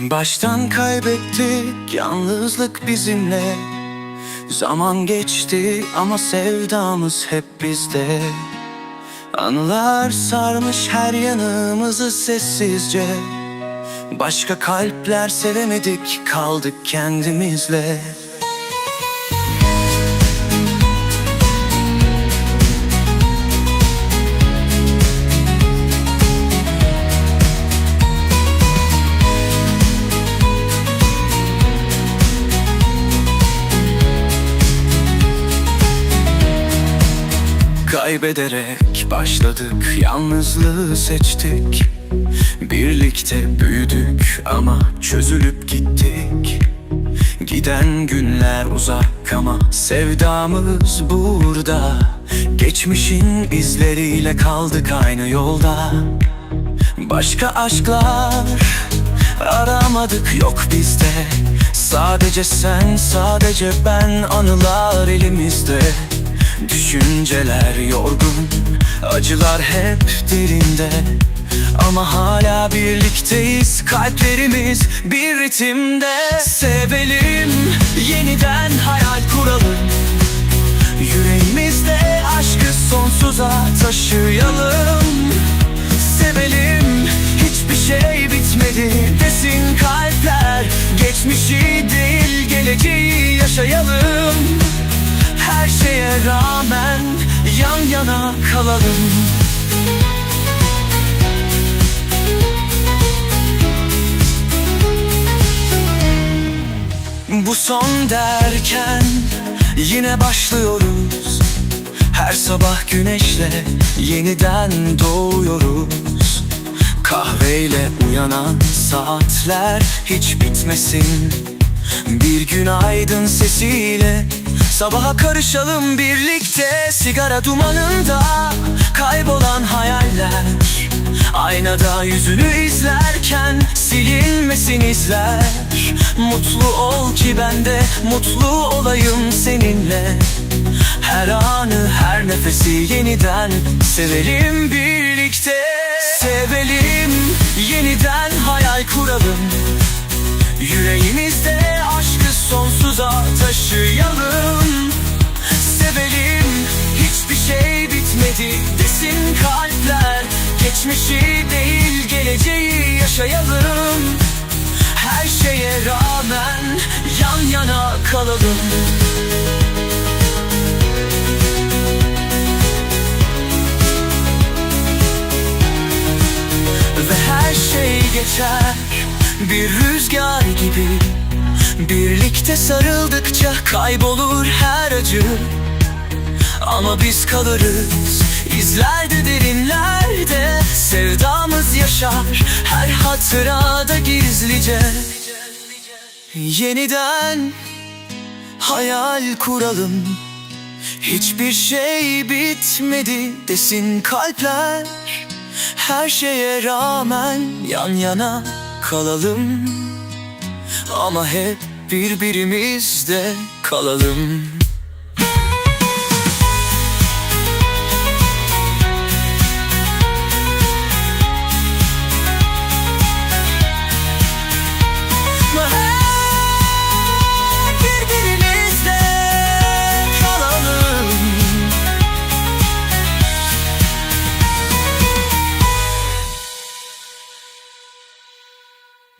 Baştan kaybettik yalnızlık bizimle. Zaman geçti ama sevdamız hep bizde. Anılar sarmış her yanımızı sessizce. Başka kalpler sevemedik kaldık kendimizle Kaybederek başladık, yalnızlığı seçtik. Birlikte büyüdük ama çözülüp gittik. Giden günler uzak ama sevdamız burada. Geçmişin izleriyle kaldık aynı yolda. Başka aşklar aramadık yok bizde. Sadece sen, sadece ben anılar elimizde Düşünceler yorgun, acılar hep derinde. Ama hala birlikteyiz, kalplerimiz bir ritimde. Sevelim, yeniden hayal kuralım Yüreğimizde aşkı sonsuza taşıyalım. Sevelim, hiçbir şey bitmedi desin kalpler. Geçmişi değil geleceği yaşayalım Her şeye rağmen yan yana kalalım. Bu son derken yine başlıyoruz. Her sabah güneşle yeniden doğuyoruz. Kahveyle uyanan saatler hiç bitmesin Bir günaydın sesiyle Sabaha karışalım birlikte. Sigara dumanında kaybolan hayaller. Aynada yüzünü izlerken silinmesin izler. Mutlu ol ki ben de mutlu olayım seninle. Her anı her nefesi yeniden sevelim birlikte. Sevelim yeniden hayal kuralım taşıyalım. Sevelim hiçbir şey bitmedi desin kalpler. Geçmişi değil geleceği yaşayalım. Her şeye rağmen yan yana kalalım. Ve her şey geçer bir rüzgar gibi Birlikte sarıldıkça kaybolur her acı. Ama biz kalırız izlerde derinlerde Sevdamız yaşar her hatırada gizlice. Yeniden hayal kuralım. Hiçbir şey bitmedi desin kalpler. Her şeye rağmen yan yana kalalım Ama hep birbirimizde kalalım